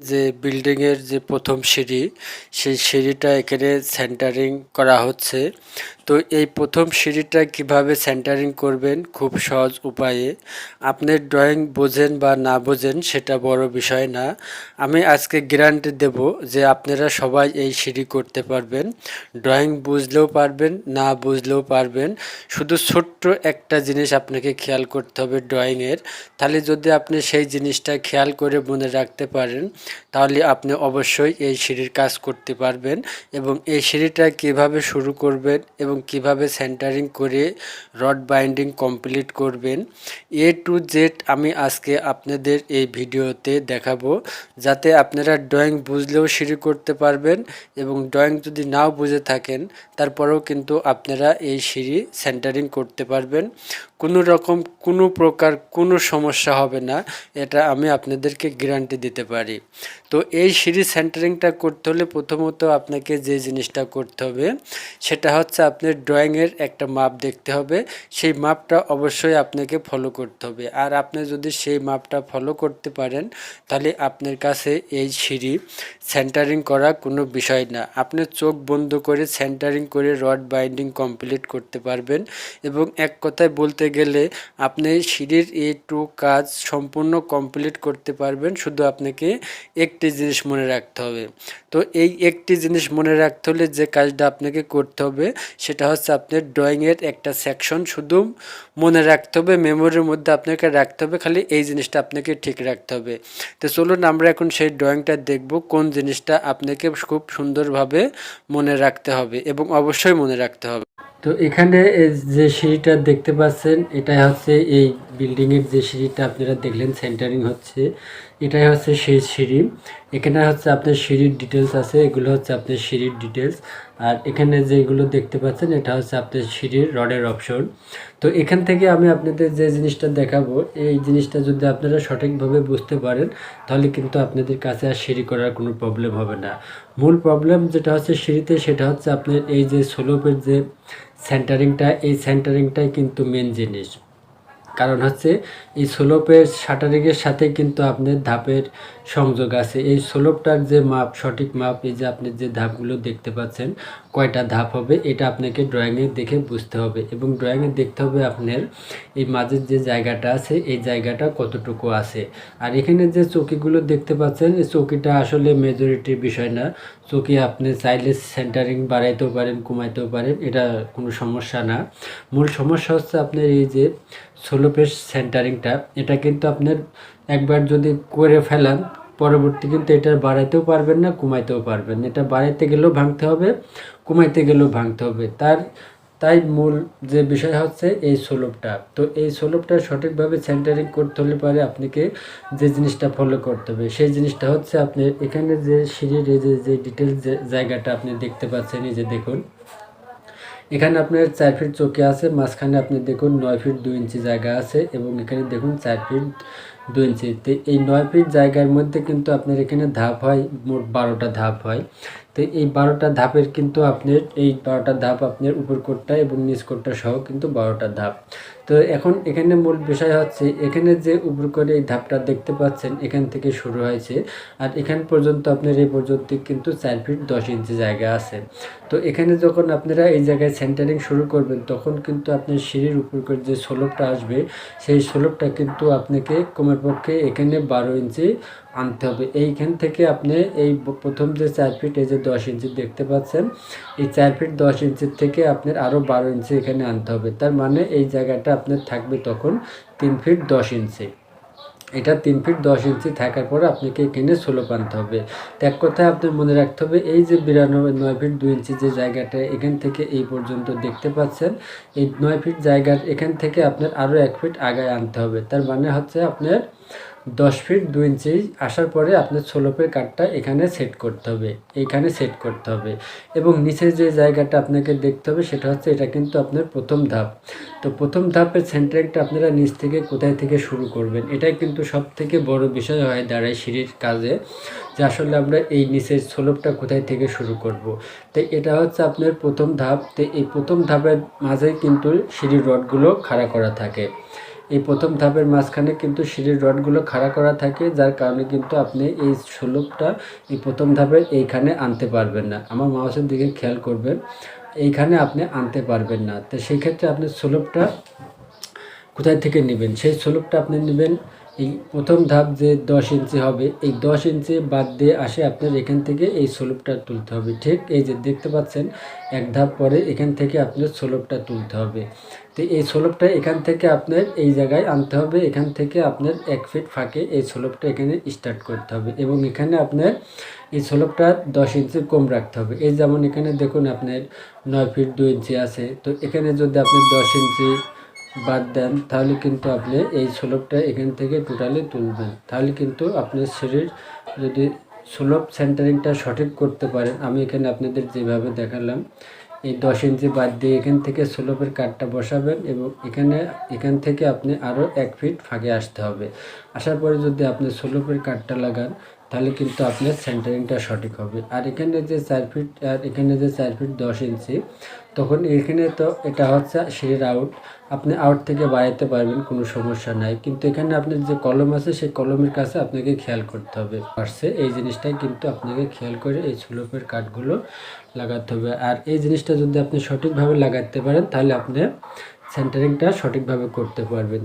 যে বিল্ডিংয়ের যে প্রথম সিঁড়ি সেই সিঁড়িটা এখানে সেন্টারিং করা হচ্ছে। তো এই প্রথম সিঁড়িটা কীভাবে সেন্টারিং করবেন খুব সহজ উপায়ে। আপনি ড্রয়িং বোঝেন বা না বোঝেন সেটা বড় বিষয় না। আমি আজকে গ্যারান্টি দেব যে আপনারা সবাই এই সিঁড়ি করতে পারবেন। ড্রয়িং বুঝলেও পারবেন, না বুঝলেও পারবেন। শুধু ছোট্ট একটা জিনিস আপনাকে খেয়াল করতে হবে ড্রয়িংয়ের তাহলে যদি আপনি সেই জিনিসটা খেয়াল করে মনে রাখতে পারেন, তাহলে আপনি অবশ্যই এই সিঁড়ির কাজ করতে পারবেন এবং এই সিঁড়িটা কীভাবে শুরু করবেন এবং কীভাবে সেন্টারিং করে রড বাইন্ডিং কমপ্লিট করবেন? এ টু জেড আমি আজকে আপনাদের এই ভিডিওতে দেখাবো, যাতে আপনারা ড্রয়িং বুঝলেও সিঁড়ি করতে পারবেন এবং ড্রয়িং যদি নাও বুঝে থাকেন, তারপরেও কিন্তু আপনারা এই সিঁড়ি সেন্টারিং করতে পারবেন। কোনো রকম কোনো প্রকার কোনো সমস্যা হবে না, এটা আমি আপনাদেরকে গ্যারান্টি দিতে পারি। তো এই সিঁড়ি সেন্টারিংটা করতে হলে প্রথমত আপনাকে যে জিনিসটা করতে হবে, সেটা হচ্ছে আপনার ড্রয়িংয়ের একটা মাপ দেখতে হবে। সেই মাপটা অবশ্যই আপনাকে ফলো করতে হবে। আর আপনি যদি সেই মাপটা ফলো করতে পারেন, তাহলে আপনার কাছে এই সিঁড়ি সেন্টারিং করা কোনো বিষয় না। আপনি চোখ বন্ধ করে সেন্টারিং করে রড বাইন্ডিং কমপ্লিট করতে পারবেন। এবং এক কথায় বলতে গেলে আপনি সিঁড়ির এ টু কাজ সম্পূর্ণ কমপ্লিট করতে পারবেন। শুধু আপনাকে একটি জিনিস মনে রাখতে হবে। তো এই একটি জিনিস মনে রাখতে হলে যে কাজটা আপনাকে করতে হবে, সেটা হচ্ছে আপনার ড্রয়িংয়ের একটা সেকশন শুধু মনে রাখতে হবে মেমোরির মধ্যে আপনাকে রাখতে হবে, খালি এই জিনিসটা আপনাকে ঠিক রাখতে হবে। তো চলুন আমরা এখন সেই ড্রয়িংটা দেখব, কোন জিনিসটা আপনাকে খুব সুন্দরভাবে মনে রাখতে হবে এবং অবশ্যই মনে রাখতে হবে। তো এখানে যে সিঁড়িটা দেখতে পাচ্ছেন এটা হচ্ছে এই বিল্ডিংয়ের যে সিঁড়িটা আপনারা দেখলেন সেন্টারিং হচ্ছে। এটাই হচ্ছে সেই সিঁড়ি। এখানে হচ্ছে আপনার সিঁড়ির ডিটেলস আছে, এগুলো হচ্ছে আপনার সিঁড়ির ডিটেলস আর এখানে যেগুলো দেখতে পাচ্ছেন, এটা হচ্ছে আপনার সিঁড়ির রডের অপশন তো এখান থেকে আমি আপনাদের যে জিনিসটা দেখাবো, এই জিনিসটা যদি আপনারা সঠিকভাবে বুঝতে পারেন, তাহলে কিন্তু আপনাদের কাছে আর সিঁড়ি করার কোনো প্রবলেম হবে না। মূল প্রবলেম যেটা হচ্ছে সিঁড়িতে, সেটা হচ্ছে আপনার এই যে স্লোপের যে সেন্টারিংটা এই সেন্টারিংটাই কিন্তু মেন জিনিস। কারণ হচ্ছে এই স্লোপের শাটারিংয়ের সাথে কিন্তু আপনার ধাপের সংযোগ আছে। এই স্লোপটার যে মাপ, সঠিক মাপ, এই যে আপনি যে ধাপগুলো দেখতে পাচ্ছেন কয়টা ধাপ হবে এটা আপনাকে ড্রয়িংয়ে দেখে বুঝতে হবে এবং ড্রয়িংয়ে দেখতে হবে আপনার এই মাঝের যে জায়গাটা আছে, এই জায়গাটা কতটুকু আছে। আর এখানে যে চৌকিগুলো দেখতে পাচ্ছেন, এই চৌকিটা আসলে মেজরিটির বিষয় না। চৌকি আপনি চাইলে সেন্টারিং বাড়াইতেও পারেন, কমাইতেও পারেন, এটা কোনো সমস্যা না। মূল সমস্যা হচ্ছে আপনার এই যে সোলোপের সেন্টারিংটা এটা কিন্তু আপনার একবার যদি করে ফেলান পরবর্তী কিন্তু এটা বাড়াইতেও পারবেন না, কমাইতেও পারবেন। এটা বাড়াইতে গেলেও ভাঙতে হবে, কমাইতে গেলেও ভাঙতে হবে। তার, তাই মূল যে বিষয় হচ্ছে এই সোলোপটা তো এই সোলোপটা সঠিকভাবে সেন্টারিং করতে হলে পারে আপনাকে যে জিনিসটা ফলো করতে হবে, সেই জিনিসটা হচ্ছে আপনি এখানে যে সিঁড়ির যে যে ডিটেলস জায়গাটা আপনি দেখতে পাচ্ছেন, এই যে দেখুন। এখানে আপনার চার ফিট চোখে আছে, মাঝখানে আপনি দেখুন নয় ফিট দুই ইঞ্চি জায়গা আছে এবং এখানে দেখুন চার ফিট দুই ইঞ্চি তো এই নয় ফিট জায়গার মধ্যে কিন্তু আপনার এখানে ধাপ হয়, মোট বারোটা ধাপ হয়। তো এই বারোটা ধাপের কিন্তু আপনার, এই বারোটা ধাপ আপনার উপর কোটটা এবং নিচ কোটটা সহ কিন্তু বারোটা ধাপ। তো এখন এখানে মূল বিষয় হচ্ছে, এখানে যে উপর করে এই ধাপটা দেখতে পাচ্ছেন, এখান থেকে শুরু হয়েছে। আর এখান পর্যন্ত আপনার এই পর্যন্ত কিন্তু চার ফিট দশ ইঞ্চি জায়গা আছে। তো এখানে যখন আপনারা এই জায়গায় সেন্টারিং শুরু করবেন, তখন কিন্তু আপনার সিঁড়ির উপর করে যে সোলপটা আসবে, সেই সোলপটা কিন্তু আপনাকে কমের পক্ষে এখানে বারো ইঞ্চি আনতে হবে। এইখান থেকে আপনি এই প্রথম যে চার ফিট এই যে দশ ইঞ্চি দেখতে পাচ্ছেন, এই চার ফিট দশ ইঞ্চির থেকে আপনার আরও বারো ইঞ্চি এখানে আনতে হবে। তার মানে এই জায়গাটা আপনার থাকবে তখন তিন ফিট দশ ইঞ্চি। এটা তিন ফিট দশ ইঞ্চি থাকার পর আপনাকে এখানে ষোলো আনতে হবে। তো এক কথায় আপনার মনে রাখতে হবে, এই যে বিরানব্বই, নয় ফিট দুই ইঞ্চি যে জায়গাটা এখান থেকে এই পর্যন্ত দেখতে পাচ্ছেন, এই নয় ফিট জায়গার এখান থেকে আপনার আরও এক ফিট আগায় আনতে হবে। তার মানে হচ্ছে আপনার দশ ফিট দু ইঞ্চি আসার পরে আপনার সোলোপের কাঠটা এখানে সেট করতে হবে, এখানে সেট করতে হবে এবং নিচের যে জায়গাটা আপনাকে দেখতে হবে সেটা হচ্ছে এটা কিন্তু আপনার প্রথম ধাপ তো প্রথম ধাপের সেন্টারিংটা আপনারা নিচ থেকে কোথায় থেকে শুরু করবেন, এটাই কিন্তু সব থেকে বড় বিষয় হয় দাঁড়ায় সিঁড়ির কাজে যে আসলে আমরা এই নিচের সোলোপটা কোথায় থেকে শুরু করব। তো এটা হচ্ছে আপনার প্রথম ধাপ, তো এই প্রথম ধাপের মাঝেই কিন্তু সিঁড়ির রডগুলো খাড়া করা থাকে এই প্রথম ধাপের মাঝখানে কিন্তু সিঁড়ির রডগুলো খাড়া করা থাকে, যার কারণে কিন্তু আপনি এই স্লোপটা এই প্রথম ধাপের এইখানে আনতে পারবেন না। আমার মাউসের দিকে খেয়াল করবেন, এইখানে আপনি আনতে পারবেন না। তো সেই ক্ষেত্রে আপনি স্লোপটা কোথায় থেকে নেবেন? সেই স্লোপটা আপনি নেবেন এই প্রথম ধাপ যে দশ ইঞ্চি হবে, এই দশ ইঞ্চি বাদ দিয়ে আসে আপনার এখান থেকে এই স্লোপটা তুলতে হবে। ঠিক এই যে দেখতে পাচ্ছেন, এক ধাপ পরে এখান থেকে আপনার স্লোপটা তুলতে হবে। তো এই স্লোপটা এখান থেকে আপনার এই জায়গায় আনতে হবে, এখান থেকে আপনার এক ফিট ফাঁকে এই স্লোপটা এখানে স্টার্ট করতে হবে এবং এখানে আপনার এই স্লোপটা দশ ইঞ্চি কম রাখতে হবে। এই যেমন এখানে দেখুন আপনার নয় ফিট দু ইঞ্চি আছে, তো এখানে যদি আপনি দশ ইঞ্চি বাদ দেন, তাহলে কিন্তু আপনি এই স্লোপটা এখান থেকে টোটালি তুলবেন। তাহলে কিন্তু আপনার শরীর যদি স্লোপ সেন্টারিংটা সঠিক করতে পারেন, আমি এখানে আপনাদের যেভাবে দেখালাম, এই দশ ইঞ্চি বাদ দিয়ে এখান থেকে স্লোপের কাঠটা বসাবেন এবং এখানে, এখান থেকে আপনি আরও এক ফিট ফাঁকে আসতে হবে। আসার পরে যদি আপনি স্লোপের কাঠটা লাগান তাহলে কিন্তু আপনার সেন্টারিংটা সঠিক হবে। আর এখানে যে চার ফিট আর এখানে যে চার ফিট দশ ইঞ্চি তখন এখানে তো এটা হচ্ছে সিঁড়ির আউট আপনি আউট থেকে বাড়াইতে পারবেন, কোনো সমস্যা নাই। কিন্তু এখানে আপনার যে কলম আছে, সেই কলমের কাছে আপনাকে খেয়াল করতে হবে। পারছে এই জিনিসটাই কিন্তু আপনাকে খেয়াল করে এই স্লোপের কাঠগুলো লাগাতে হবে। আর এই জিনিসটা যদি আপনি সঠিকভাবে লাগাতে পারেন, তাহলে আপনি সেন্টারিংটা সঠিকভাবে করতে পারবেন।